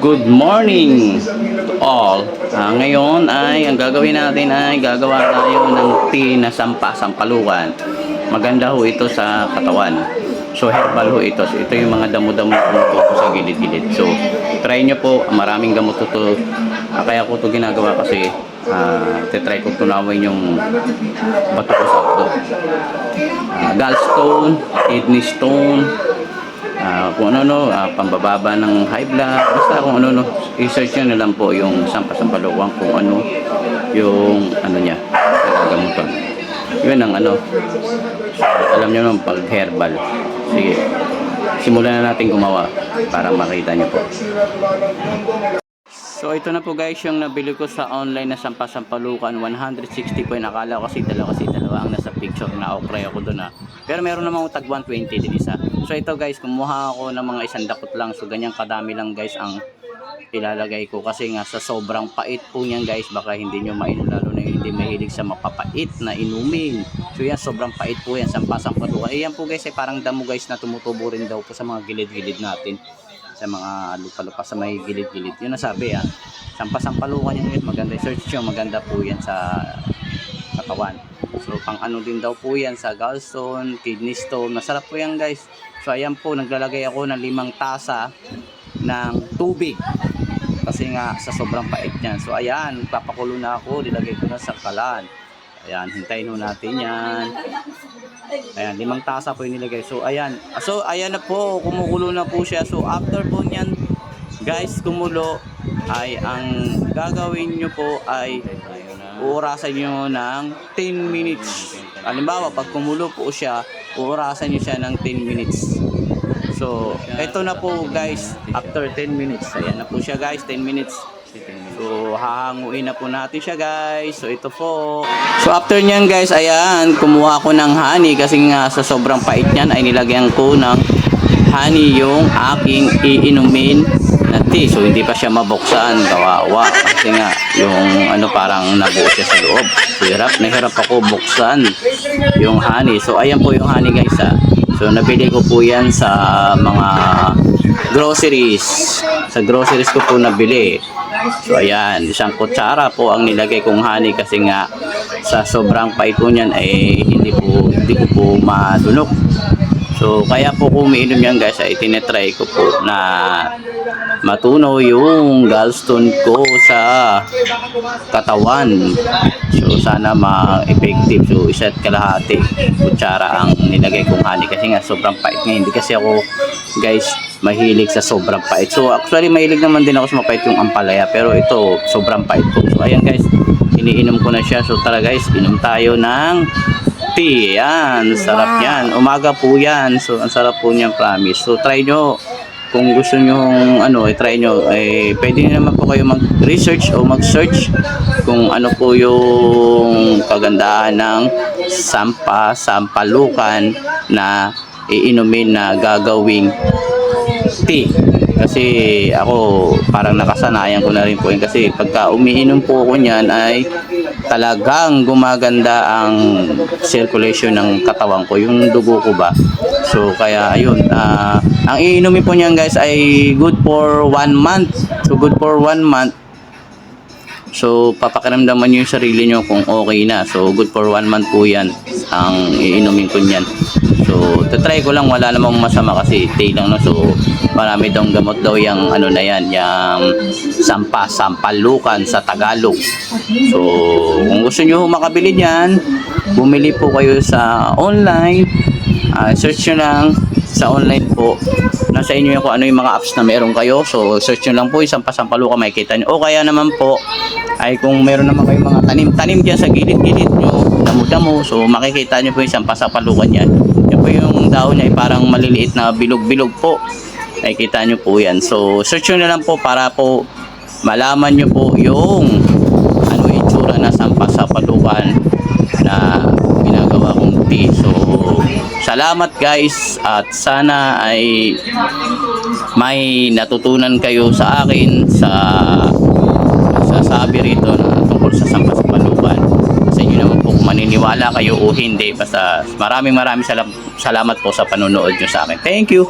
Good morning all. Ah, ngayon ay ang gagawin natin ay gagawa tayo ng tea na sampa, sampalukan. Maganda ho ito sa katawan. So herbal ho ito. So, ito yung mga damo-damo na tumutuko sa gilid-gilid. So try nyo po. Maraming gamot ito. Ah, kaya ko ito ginagawa kasi ah, titry ko tunawin yung bato ko sa ulo. Ah, gallstone, kidney stone, Ah, kung ano no, ah, pambababa ng high blood, basta kung ano no, i-search nyo na lang po yung sampasampalukang kung ano yung ano niya, gagamutan. Yun ang ano, alam nyo naman pag herbal. Sige, simulan na natin gumawa para makita nyo po. So ito na po guys yung nabili ko sa online na sampasampalukan 160 po yun. Akala ko kasi dalawa kasi dalawa ang nasa picture na okray ako doon na. Pero meron namang tag 120 din isa. So ito guys kumuha ako ng mga isang dakot lang. So ganyan kadami lang guys ang ilalagay ko kasi nga sa sobrang pait po niyan guys baka hindi nyo mainom lalo na hindi mahilig sa mapapait na inumin so yan sobrang pait po yan sampasampalukan eh yan po guys ay parang damo guys na tumutubo rin daw po sa mga gilid-gilid natin sa mga lupa-lupa sa may gilid-gilid. Yun nasabi ah. Sampasampalukan yan guys. Maganda. Search nyo. Maganda po yan sa katawan. So pang ano din daw po yan sa gallstone, kidney stone. Masarap po yan guys. So ayan po. Naglalagay ako ng limang tasa ng tubig. Kasi nga sa sobrang pait niyan. So ayan. Papakulo na ako. Nilagay ko na sa kalan. Ayan. Hintayin ho natin yan. Ayan, limang tasa po yung nilagay. So, ayan. So, ayan na po. Kumukulo na po siya. So, after po niyan, guys, kumulo, ay ang gagawin nyo po ay uurasan nyo ng 10 minutes. Halimbawa, pag kumulo po siya, uurasan nyo siya ng 10 minutes. So, ito na po guys, after 10 minutes. Ayan na po siya guys, 10 minutes. So, hahanguin na po natin siya guys. So, ito po. So, after nyan guys, ayan, kumuha ko ng honey kasi nga sa sobrang pait niyan ay nilagyan ko ng honey yung aking iinumin na tea. So, hindi pa siya mabuksan. Kawawa. Kasi nga, yung ano parang nabuo siya sa loob. So, hirap na hirap ako buksan yung honey. So, ayan po yung honey guys ha. So, nabili ko po yan sa mga groceries. Sa groceries ko po nabili. So ayan, isang kutsara po ang nilagay kong honey kasi nga sa sobrang pait po niyan ay hindi po hindi ko po madunok. So kaya po kung umiinom yan guys ay tinetry ko po na matunaw yung gallstone ko sa katawan. So sana ma-effective. So isa't kalahati kutsara ang nilagay kong honey kasi nga sobrang pait nga. Hindi kasi ako guys mahilig sa sobrang pait. So actually mahilig naman din ako sa mapait yung ampalaya pero ito sobrang pait po. So ayan guys, iniinom ko na siya. So tara guys, inom tayo ng tea. Yan, sarap yan. Umaga po yan. So ang sarap po niyan promise. So try nyo kung gusto nyo ano, i-try nyo, eh, pwede naman po kayo mag-research o mag-search kung ano po yung kagandahan ng sampa, sampalukan na iinumin na gagawing tea. Kasi ako parang nakasanayan ko na rin po yun. Kasi pagka umiinom po ako niyan ay talagang gumaganda ang circulation ng katawan ko, yung dugo ko ba. So kaya ayun, ah, ang iinumin po niyan guys ay good for one month. So good for one month. So, papakiramdaman nyo yung sarili nyo kung okay na. So, good for one month po yan ang iinumin ko niyan. So, tatry ko lang. Wala namang masama kasi tea lang. No? So, marami daw gamot daw yung ano na yan, yung sampa, sampalukan sa Tagalog. So, kung gusto nyo makabili niyan, bumili po kayo sa online. Ah, search nyo lang sa online po. Nasa inyo yung kung ano yung mga apps na meron kayo. So, search nyo lang po isang pasampalukan makikita nyo. O kaya naman po, ay kung meron naman kayong mga tanim-tanim dyan sa gilid-gilid nyo, damo-damo, so makikita nyo po isang pasapalukan yan. Po yung dahon niya ay parang maliliit na bilog-bilog po. Nakikita nyo po yan. So, search nyo na lang po para po malaman nyo po yung ano itsura na sampasapalukan na ginagawa kong tea. So, salamat guys at sana ay may natutunan kayo sa akin sa sasabi rito na tungkol sa sampasapalukan. Maniniwala kayo o hindi. Basta maraming maraming salam- salamat po sa panonood nyo sa akin. Thank you!